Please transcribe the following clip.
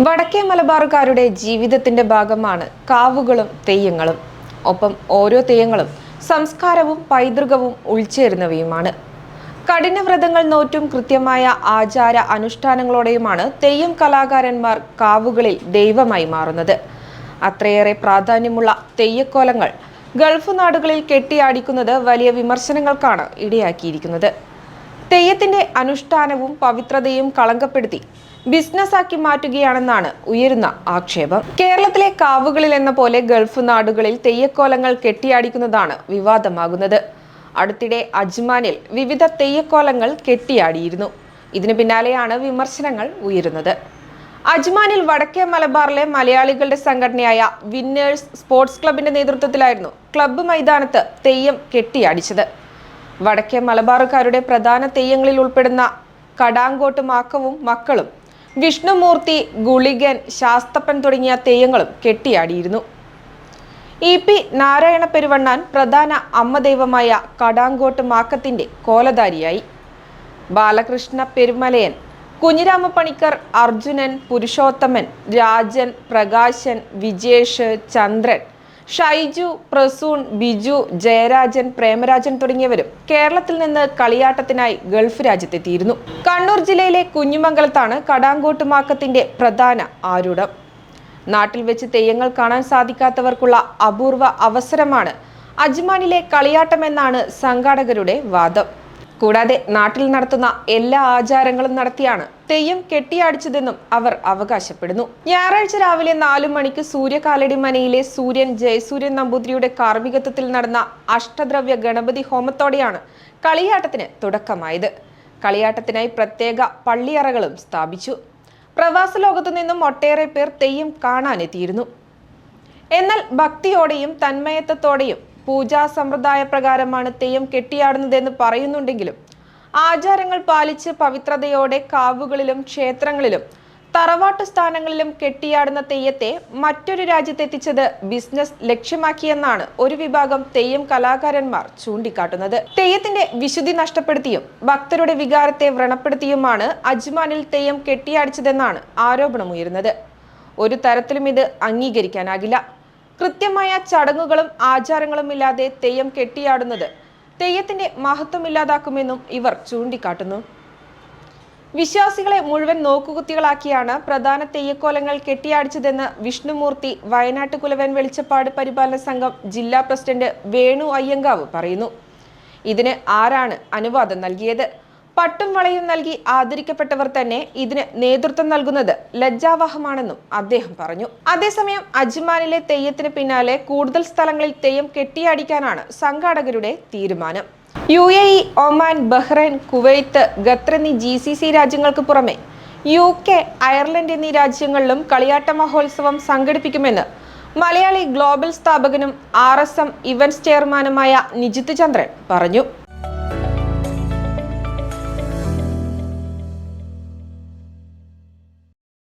വടക്കേ മലബാറുകാരുടെ ജീവിതത്തിന്റെ ഭാഗമാണ് കാവുകളും തെയ്യങ്ങളും. ഒപ്പം ഓരോ തെയ്യങ്ങളും സംസ്കാരവും പൈതൃകവും ഉൾച്ചേരുന്നവയുമാണ് കഠിനവ്രതങ്ങൾ നോറ്റും കൃത്യമായ ആചാര അനുഷ്ഠാനങ്ങളോടെയുമാണ് തെയ്യം കലാകാരന്മാർ കാവുകളിൽ ദൈവമായി മാറുന്നത്. അത്രയേറെ പ്രാധാന്യമുള്ള തെയ്യക്കോലങ്ങൾ ഗൾഫ് നാടുകളിൽ കെട്ടിയാടിക്കുന്നത് വലിയ വിമർശനങ്ങൾക്കാണ് ഇടയാക്കിയിരിക്കുന്നത്. തെയ്യത്തിന്റെ അനുഷ്ഠാനവും പവിത്രതയും കളങ്കപ്പെടുത്തി ബിസിനസ്സാക്കി മാറ്റുകയാണെന്നാണ് ഉയരുന്ന ആക്ഷേപം. കേരളത്തിലെ കാവുകളിൽ എന്ന പോലെ ഗൾഫ് നാടുകളിൽ തെയ്യക്കോലങ്ങൾ കെട്ടിയാടിക്കുന്നതാണ് വിവാദമാകുന്നത്. അടുത്തിടെ അജ്മാനിൽ വിവിധ തെയ്യക്കോലങ്ങൾ കെട്ടിയാടിയിരുന്നു. ഇതിനു പിന്നാലെയാണ് വിമർശനങ്ങൾ ഉയരുന്നത്. അജ്മാനിൽ വടക്കേ മലബാറിലെ മലയാളികളുടെ സംഘടനയായ വിന്നേഴ്സ് സ്പോർട്സ് ക്ലബിന്റെ നേതൃത്വത്തിലായിരുന്നു ക്ലബ്ബ് മൈതാനത്ത് തെയ്യം കെട്ടിയാടിച്ചത്. വടക്കേ മലബാറുകാരുടെ പ്രധാന തെയ്യങ്ങളിൽ ഉൾപ്പെടുന്ന കടാങ്കോട്ട് മാക്കവും മക്കളും വിഷ്ണുമൂർത്തി ഗുളികൻ ശാസ്തപ്പൻ തുടങ്ങിയ തെയ്യങ്ങളും കെട്ടിയാടിയിരുന്നു. ഇ പി നാരായണ പെരുവണ്ണാൻ പ്രധാന അമ്മദൈവമായ കടാങ്കോട്ട് മാക്കത്തിന്റെ കോലധാരിയായി. ബാലകൃഷ്ണ പെരുമലയൻ കുഞ്ഞിരാമ പണിക്കർ അർജുനൻ പുരുഷോത്തമൻ രാജൻ പ്രകാശൻ വിജേഷ് ചന്ദ്രൻ ഷൈജു പ്രസൂൺ ബിജു ജയരാജൻ പ്രേമരാജൻ തുടങ്ങിയവരും കേരളത്തിൽ നിന്ന് കളിയാട്ടത്തിനായി ഗൾഫ് രാജ്യത്തെത്തിയിരുന്നു. കണ്ണൂർ ജില്ലയിലെ കുഞ്ഞുമംഗലത്താണ് കടാങ്കോട്ട് മാക്കത്തിന്റെ പ്രധാന ആരൂഢം. നാട്ടിൽ വെച്ച് തെയ്യങ്ങൾ കാണാൻ സാധിക്കാത്തവർക്കുള്ള അപൂർവ അവസരമാണ് അജ്മാനിലെ കളിയാട്ടമെന്നാണ് സംഘാടകരുടെ വാദം. കൂടാതെ നാട്ടിൽ നടത്തുന്ന എല്ലാ ആചാരങ്ങളും നടത്തിയാണ് തെയ്യം കെട്ടിയാടിച്ചതെന്നും അവർ അവകാശപ്പെടുന്നു. ഞായറാഴ്ച രാവിലെ നാലു മണിക്ക് സൂര്യകാലടി മനയിലെ സൂര്യൻ ജയസൂര്യൻ നമ്പൂതിരിയുടെ കാർമ്മികത്വത്തിൽ നടന്ന അഷ്ടദ്രവ്യ ഗണപതി ഹോമത്തോടെയാണ് കളിയാട്ടത്തിന് തുടക്കമായത്. കളിയാട്ടത്തിനായി പ്രത്യേക പള്ളിയറകളും സ്ഥാപിച്ചു. പ്രവാസ ലോകത്തു നിന്നും ഒട്ടേറെ പേർ തെയ്യം കാണാനെത്തിയിരുന്നു. എന്നാൽ ഭക്തിയോടെയും തന്മയത്വത്തോടെയും പൂജാ സമ്പ്രദായ പ്രകാരമാണ് തെയ്യം കെട്ടിയാടുന്നതെന്ന് പറയുന്നുണ്ടെങ്കിലും ആചാരങ്ങൾ പാലിച്ച് പവിത്രതയോടെ കാവുകളിലും ക്ഷേത്രങ്ങളിലും തറവാട്ട് സ്ഥാനങ്ങളിലും കെട്ടിയാടുന്ന തെയ്യത്തെ മറ്റൊരു രാജ്യത്തെത്തിച്ചത് ബിസിനസ് ലക്ഷ്യമാക്കിയെന്നാണ് ഒരു വിഭാഗം തെയ്യം കലാകാരന്മാർ ചൂണ്ടിക്കാട്ടുന്നത്. തെയ്യത്തിന്റെ വിശുദ്ധി നഷ്ടപ്പെടുത്തിയും ഭക്തരുടെ വികാരത്തെ വ്രണപ്പെടുത്തിയുമാണ് അജ്മാനിൽ തെയ്യം കെട്ടിയാടിച്ചതെന്നാണ് ആരോപണമുയരുന്നത്. ഒരു തരത്തിലും ഇത് അംഗീകരിക്കാനാകില്ല. കൃത്യമായ ചടങ്ങുകളും ആചാരങ്ങളും ഇല്ലാതെ തെയ്യം കെട്ടിയാടുന്നത് തെയ്യത്തിന്റെ മഹത്വം ഇല്ലാതാക്കുമെന്നും ഇവർ ചൂണ്ടിക്കാട്ടുന്നു. വിശ്വാസികളെ മുഴുവൻ നോക്കുകുത്തികളാക്കിയാണ് പ്രധാന തെയ്യക്കോലങ്ങൾ കെട്ടിയാടിച്ചതെന്ന് വിഷ്ണുമൂർത്തി വയനാട്ട് കുലവൻ വെളിച്ചപ്പാട് പരിപാലന സംഘം ജില്ലാ പ്രസിഡന്റ് വേണു അയ്യങ്കാവ് പറയുന്നു. ഇതിന് ആരാണ് അനുവാദം നൽകിയത്? പട്ടും വളയും നൽകി ആദരിക്കപ്പെട്ടവർ തന്നെ ഇതിന് നേതൃത്വം നൽകുന്നത് ലജ്ജാവഹമാണെന്നും അദ്ദേഹം പറഞ്ഞു. അതേസമയം അജ്മാനിലെ തെയ്യത്തിന് പിന്നാലെ കൂടുതൽ സ്ഥലങ്ങളിൽ തെയ്യം കെട്ടിയാടിക്കാനാണ് സംഘാടകരുടെ തീരുമാനം. U A E Oman Bahrain Kuwait Qatar എന്നീ ജി സി സി രാജ്യങ്ങൾക്ക് പുറമെ യു കെ അയർലൻഡ് എന്നീ രാജ്യങ്ങളിലും കളിയാട്ട മഹോത്സവം സംഘടിപ്പിക്കുമെന്ന് മലയാളി ഗ്ലോബൽ സ്ഥാപകനും ആർ എസ് എം ഇവന്റ്സ് ചെയർമാനുമായ നിജിത് ചന്ദ്രൻ പറഞ്ഞു.